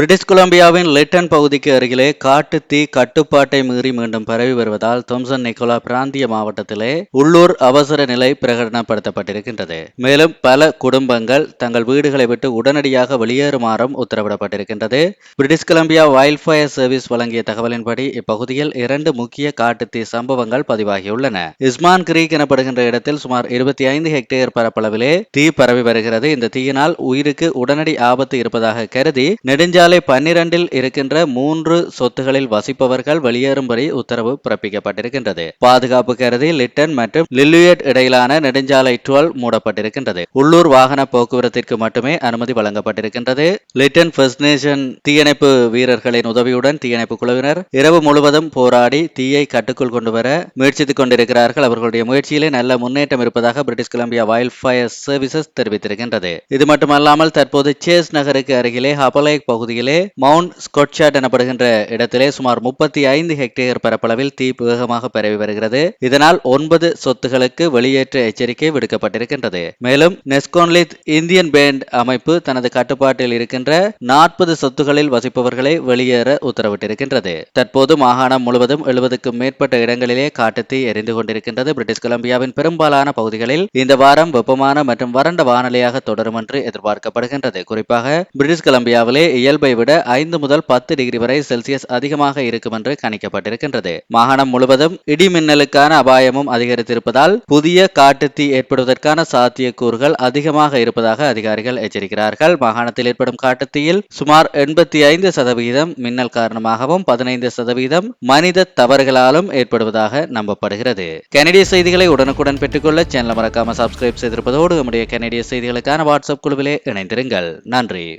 British கொலம்பியாவின் Lytton பகுதிக்கு அருகிலே காட்டு தீ கட்டுப்பாட்டை மீறி மீண்டும் பரவி வருவதால் தொம்சன் நிக்கோலா பிராந்திய மாவட்டத்திலே உள்ளூர் அவசர நிலை பிரகடனப்படுத்தப்பட்டிருக்கின்றது. மேலும் பல குடும்பங்கள் தங்கள் வீடுகளை விட்டு உடனடியாக வெளியேறுமாறும் உத்தரவிடப்பட்டிருக்கின்றது. British Columbia wild fire service வழங்கிய தகவலின்படி இப்பகுதியில் இரண்டு முக்கிய காட்டு தீ சம்பவங்கள் பதிவாகியுள்ளன. இஸ்மான் கிரீக் எனப்படுகின்ற இடத்தில் சுமார் இருபத்தி ஐந்து ஹெக்டேர் பரப்பளவிலே தீ பரவி வருகிறது. இந்த தீயினால் உயிருக்கு உடனடி ஆபத்து இருப்பதாக கருதி நெடுஞ்சாலை பன்னிரண்டில் இருக்கின்ற மூன்று சொத்துகளில் வசிப்பவர்கள் வெளியேறும்படி உத்தரவு பிறப்பிக்கப்பட்டிருக்கின்றது. பாதுகாப்பு கருதி லிட்டன் மற்றும் லில்லியட் இடையிலான நெடுஞ்சாலை டுவெல் மூடப்பட்டிருக்கின்றது. உள்ளூர் வாகன போக்குவரத்திற்கு மட்டுமே அனுமதி வழங்கப்பட்டிருக்கின்றது. லிட்டன் ஃபர்ஸ்ட் நேஷன் தீயணைப்பு வீரர்களின் உதவியுடன் தீயணைப்பு குழுவினர் இரவு முழுவதும் போராடி தீயை கட்டுக்குள் கொண்டு வர முயற்சித்துக் கொண்டிருக்கிறார்கள். அவர்களுடைய முயற்சியிலே நல்ல முன்னேற்றம் இருப்பதாக British Columbia wild fire services தெரிவித்திருக்கின்றது. இது மட்டுமல்லாமல் தற்போது சேஸ் நகருக்கு அருகிலே ஹபலேக் பகுதியில் மவுண்ட் ஸ்கொட்ஷாட் எனப்படுகின்ற இடத்திலே சுமார் முப்பத்தி ஐந்து ஹெக்டேர் பரப்பளவில் தீ வேகமாக பரவி வருகிறது. இதனால் ஒன்பது சொத்துகளுக்கு வெளியேற்ற எச்சரிக்கை விடுக்கப்பட்டிருக்கின்றது. மேலும் நெஸ்கோன்லித் இந்தியன் பேண்ட் அமைப்பு தனது கட்டுப்பாட்டில் இருக்கின்ற நாற்பது சொத்துகளில் வசிப்பவர்களை வெளியேற உத்தரவிட்டிருக்கின்றது. தற்போது மாகாணம் முழுவதும் எழுபதுக்கும் மேற்பட்ட இடங்களிலே காட்டுத்தீ எரிந்து கொண்டிருக்கின்றது. பிரிட்டிஷ் கொலம்பியாவின் பெரும்பாலான பகுதிகளில் இந்த வாரம் வெப்பமான மற்றும் வறண்ட வானிலையாக தொடரும் என்று எதிர்பார்க்கப்படுகின்றது. குறிப்பாக பிரிட்டிஷ் கொலம்பியாவிலே இயல்பை விட ஐந்து முதல் பத்து டிகிரி வரை செல்சியஸ் அதிகமாக இருக்கும் என்று கணிக்கப்பட்டிருக்கின்றது. மாகாணம் முழுவதும் இடி மின்னலுக்கான அபாயமும் அதிகரித்திருப்பதால் புதிய காட்டுத்தீ ஏற்படுவதற்கான சாத்தியக்கூறுகள் அதிகமாக இருப்பதாக அதிகாரிகள் எச்சரிக்கிறார்கள். மாகாணத்தில் ஏற்படும் காட்டுத்தீயில் சுமார் எண்பத்தி ஐந்து சதவிகிதம் மின்னல் காரணமாகவும் பதினைந்து சதவீதம் மனித தவறுகளாலும் ஏற்படுவதாக நம்பப்படுகிறது. கனடிய செய்திகளை உடனுக்குடன் பெற்றுக்கொள்ள சேனல் மறக்காம சப்ஸ்கிரைப் செய்திருப்பதோடு நம்முடைய கனடிய செய்திகளுக்கான வாட்ஸ்அப் குழுவிலே இணைந்திருங்கள். நன்றி.